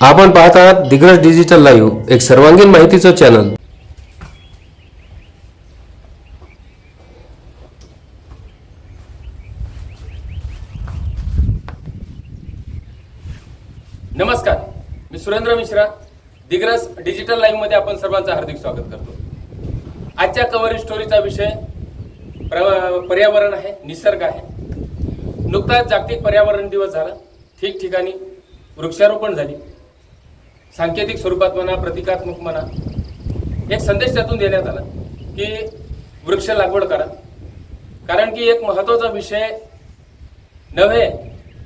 आपण पाहत आहात दिग्रज डिजिटल लाईव्ह एक सर्वांगीण माहितीचं चॅनल नमस्कार मी सुरेंद्र मिश्रा दिग्रज डिजिटल लाईव्हमध्ये आपण सर्वांचं हार्दिक स्वागत करतो. आजच्या कव्हरेज स्टोरीचा विषय पर्यावरण आहे निसर्ग आहे. नुकताच जागतिक पर्यावरण दिवस झाला. ठिकठिकाणी वृक्षारोपण झाली. सांकेतिक स्वरूपात म्हणा प्रतिकात्मक म्हणा एक संदेश त्यातून देण्यात आला की वृक्ष लागवड करा. कारण की एक महत्त्वाचा विषय नव्हे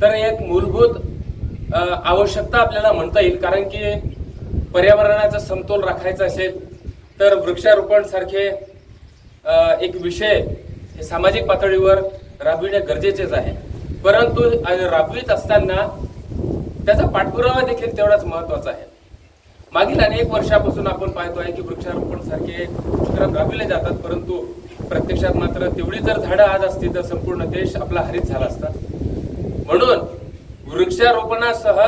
तर एक मूलभूत आवश्यकता आपल्याला म्हणता येईल. कारण की पर्यावरणाचा समतोल राखायचा असेल तर वृक्षारोपण सारखे एक विषय हे सामाजिक पातळीवर राबविणे गरजेचेच आहे. परंतु राबवित असताना त्याचा पाठपुरावा देखील तेवढाच महत्त्वाचा आहे. मागील अनेक वर्षापासून आपण पाहतो आहे की वृक्षारोपण सारखे उपक्रम राबविले जातात परंतु प्रत्यक्षात मात्र तेवढी जर झाडं आज असती तर संपूर्ण देश आपला हरित झाला असता. म्हणून वृक्षारोपणासह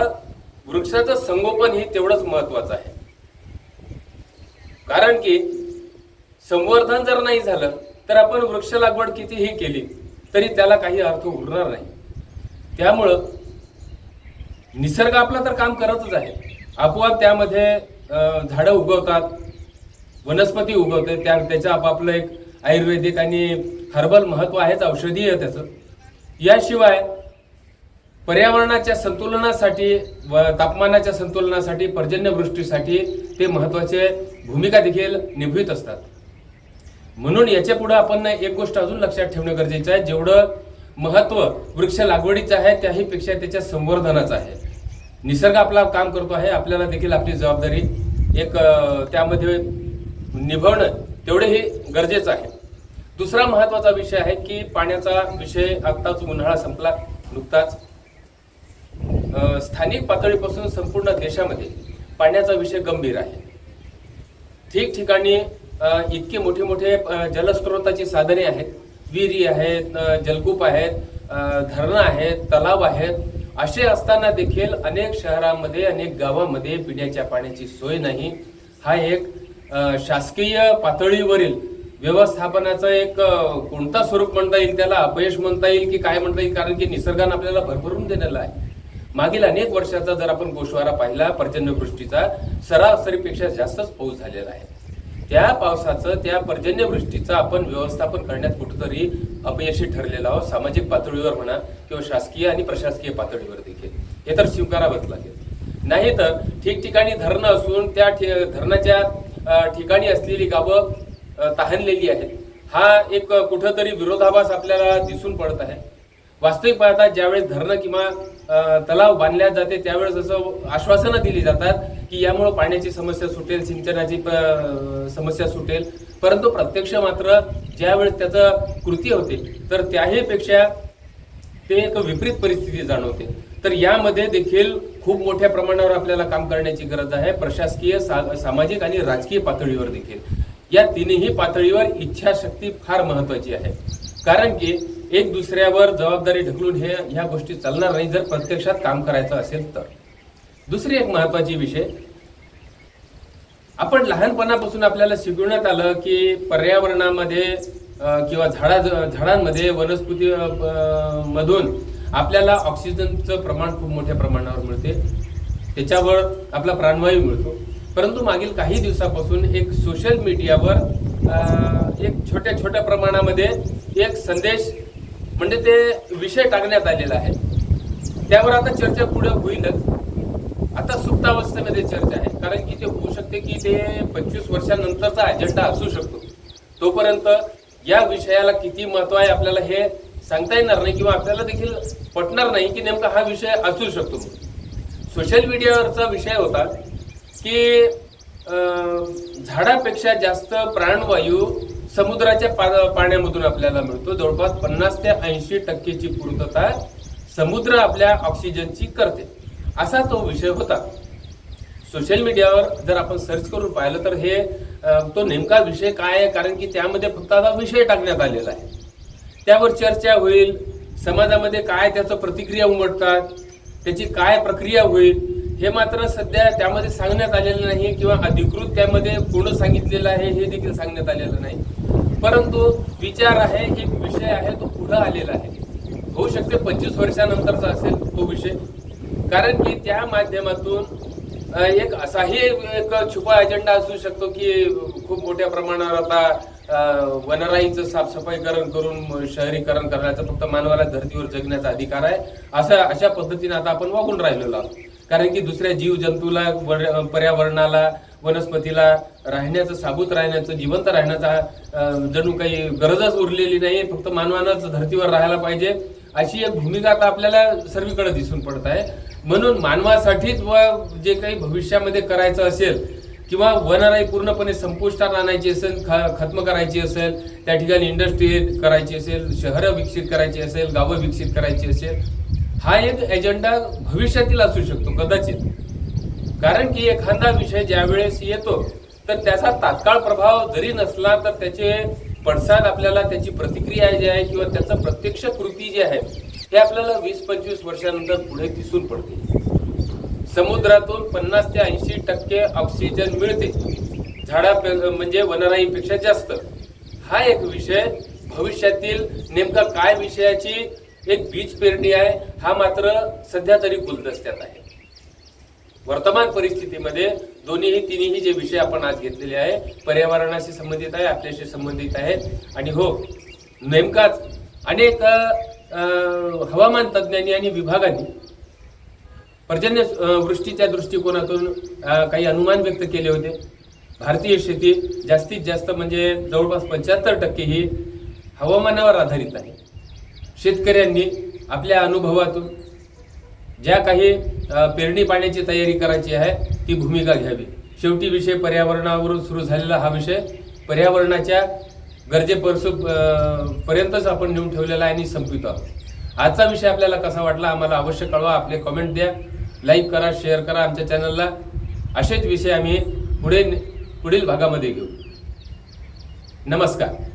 वृक्षाचं संगोपन ही तेवढंच महत्वाचं आहे. कारण की संवर्धन जर नाही झालं तर आपण वृक्ष लागवड कितीही केली तरी त्याला काही अर्थ उरणार नाही. त्यामुळं निसर्ग आपला तर काम करतच आहे. आपोआप त्यामध्ये झाडं उगवतात वनस्पती उगवते त्या त्याचं आपापलं एक आयुर्वेदिक आणि हर्बल महत्त्व आहेच औषधी आहे त्याचं. याशिवाय पर्यावरणाच्या संतुलनासाठी व तापमानाच्या संतुलनासाठी पर्जन्यवृष्टीसाठी ते महत्त्वाचे भूमिका देखील निभवित असतात. म्हणून याच्यापुढे आपण एक गोष्ट अजून लक्षात ठेवणं गरजेचं आहे जेवढं महत्त्व वृक्ष लागवडीचं आहे त्याहीपेक्षा त्याच्या संवर्धनाचं आहे. निसर्ग आपला काम करतो आहे आपल्याला देखील आपली जबाबदारी एक त्यामध्ये निभवणं तेवढेही गरजेचं आहे. दुसरा महत्त्वाचा विषय आहे की पाण्याचा विषय आत्ताच उन्हाळा संपला नुकताच. स्थानिक पातळीपासून संपूर्ण देशामध्ये पाण्याचा विषय गंभीर आहे. ठिकठिकाणी इतके मोठे मोठे जलस्रोताची साधने आहेत. विहिरी आहेत जलकूप आहेत धरणं आहेत तलाव आहेत. असे असताना देखील अनेक शहरांमध्ये अनेक गावामध्ये पिण्याच्या पाण्याची सोय नाही. हा एक शासकीय पातळीवरील व्यवस्थापनाचं एक कोणता स्वरूप म्हणता येईल त्याला अपयश म्हणता येईल की काय म्हणता येईल? कारण की निसर्गानं आपल्याला भरभरून दिलेला आहे. मागील अनेक वर्षाचा जर आपण गोषवारा पाहिला पर्जन्यवृष्टीचा सरासरीपेक्षा जास्तच पाऊस झालेला आहे. त्या पावसाचं त्या पर्जन्यवृष्टीचं आपण व्यवस्थापन करण्यात कुठंतरी अपयशी ठरलेलो आहोत. सामाजिक पातळीवर म्हणा किंवा शासकीय आणि प्रशासकीय पातळीवर देखील. हे तर स्वीकारावंच लागेल. नाही तर ठिकठिकाणी धरणं असून त्या धरणाच्या ठिकाणी असलेली गावं तहानलेली आहेत. हा एक कुठंतरी विरोधाभास आपल्याला दिसून पडत आहे. वास्तविक पाहता ज्यावेळेस धरणं किंवा तलाव बांधल्या जाते त्यावेळेस जसं आश्वासनं दिली जातात की यामुळे पाण्याची समस्या सुटेल सिंचनाची समस्या सुटेल. परंतु प्रत्यक्ष मात्र ज्यावेळेस त्याचं कृती होते तर त्याही पेक्षा ते एक विपरीत परिस्थिती जाणवते. तर यामध्ये देखील खूप मोठ्या प्रमाणावर आपल्याला काम करण्याची गरज आहे. प्रशासकीय सा- सामाजिक आणि राजकीय पातळीवर देखील. या तिन्ही पातळीवर इच्छाशक्ती फार महत्वाची आहे. कारण की एक दुसऱ्यावर जबाबदारी ढकलून हे ह्या गोष्टी चालणार नाही जर प्रत्यक्षात काम करायचं असेल तर. दुसरी एक महत्वाची विषय आपण लहानपणापासून आपल्याला शिकवण्यात आलं की पर्यावरणामध्ये किंवा झाडा झाडांमध्ये वनस्पती मधून आपल्याला ऑक्सिजनचं प्रमाण खूप मोठ्या प्रमाणावर मिळते. त्याच्यावर आपला प्राणवायू मिळतो. परंतु मागील काही दिवसापासून एक सोशल मीडियावर एक छोट्या छोट्या प्रमाणामध्ये एक संदेश म्हणजे ते विषय टाकण्यात आलेला आहे. त्यावर आता चर्चा पुढे होईलच. आता सुप्तावस्थेमध्ये चर्चा आहे. कारण की ते होऊ शकते की ते पंचवीस वर्षानंतरचा अजेंडा असू शकतो. तोपर्यंत या विषयाला किती महत्त्व आहे आपल्याला हे सांगता येणार नाही किंवा आपल्याला देखील पटणार नाही की नेमका हा विषय असू शकतो. सोशल मीडियावरचा विषय होता की झाडापेक्षा जास्त प्राणवायू समुद्राच्या पा- पाण्यामधून आपल्याला मिळतो. जवळपास पन्नास ते ऐंशी टक्केची पूर्तता समुद्र आपल्या ऑक्सिजनची करते. असा तो विषय होता. सोशल मीडियावर जर आपण सर्च करून पाहिलं तर हे तो नेमका विषय काय आहे? कारण की त्यामध्ये फक्त आता विषय टाकण्यात आलेला आहे. त्यावर चर्चा होईल. समाजामध्ये काय त्याचं प्रतिक्रिया उमटतात? त्याची काय प्रक्रिया होईल? हे मात्र सध्या त्यामध्ये सांगण्यात आलेलं नाही किंवा अधिकृत त्यामध्ये पूर्ण सांगितलेलं आहे हे देखील सांगण्यात आलेलं नाही. परंतु विचार आहे एक विषय आहे तो पुढे आलेला आहे. होऊ शकते पंचवीस वर्षानंतरचा असेल तो विषय. कारण की त्या माध्यमातून एक असाही एक छुपा अजेंडा असू शकतो की खूप मोठ्या प्रमाणावर आता वनराईचं साफसफाईकरण करून शहरीकरण करण्याचा फक्त मानवाला धर्तीवर जगण्याचा अधिकार आहे असं अशा पद्धतीने आता आपण वागून राहिलेलो आहोत. कारण की दुसऱ्या जीव जंतूला पर्यावरणाला वनस्पतीला राहण्याचं साबूत राहण्याचं जिवंत राहण्याचा जणू काही गरजच उरलेली नाही फक्त मानवानंच धर्तीवर राहायला पाहिजे अशी एक भूमिका आता आपल्याला सर्वीकडे दिसून पडत आहे. म्हणून मानवासाठीच व जे काही भविष्यामध्ये करायचं असेल किंवा वनराई पूर्णपणे संपुष्टात आणायची असेल ख- खत्म करायची असेल त्या ठिकाणी इंडस्ट्री करायची असेल शहरं विकसित करायची असेल गावं विकसित करायची असेल हा एक एजेंडा भविष्यातील असू शकतो कदाचित. कारण की एखादा विषय ज्यावेळेस येतो तर त्याचा तात्काळ प्रभाव जरी नसला तर त्याचे पडसाद आपल्याला त्याची प्रतिक्रिया जी आहे किंवा त्याचं प्रत्यक्ष कृती जी आहे हे आपल्याला वीस पंचवीस वर्षानंतर पुढे दिसून पडते. समुद्रातून पन्नास ते ऐंशी टक्के ऑक्सिजन मिळते. झाडा म्हणजे वनराईपेक्षा जास्त. हा एक विषय भविष्यातील नेमका काय विषयाची एक बीज पेरणी आहे हा मात्र सध्या तरी गुलदस्त्यात आहे. वर्तमान परिस्थितीमध्ये दोन्हीही तिन्ही जे विषय आपण आज घेतलेले आहे पर्यावरणाशी संबंधित आहे आपल्याशी संबंधित आहे. आणि हो नेमकाच अनेक अ, हवामान तज्ज्ञांनी आणि विभागांनी पर्जन्य वृष्टीच्या दृष्टिकोनातून काही अनुमान व्यक्त केले होते. भारतीय शेती जास्तीत जास्त म्हणजे जवळपास पंच्याहत्तर टक्के ही हवामानावर आधारित आहे. शेतकऱ्यांनी आपल्या अनुभवातून ज्या काही पेरणी पाण्याची तयारी करायची आहे ती भूमिका घ्यावी. शेवटी विषय पर्यावरणावरून सुरू झालेला हा विषय पर्यावरणाच्या गरजेपरसू पर्यंतच आपण नेऊन ठेवलेला आहे आणि संपवितो आहोत. आजचा विषय आपल्याला कसा वाटला आम्हाला अवश्य कळवा. आपले कमेंट द्या. लाईक करा शेअर करा आमच्या चॅनलला असेच विषय आम्ही पुढे पुढील भागामध्ये घेऊ. नमस्कार.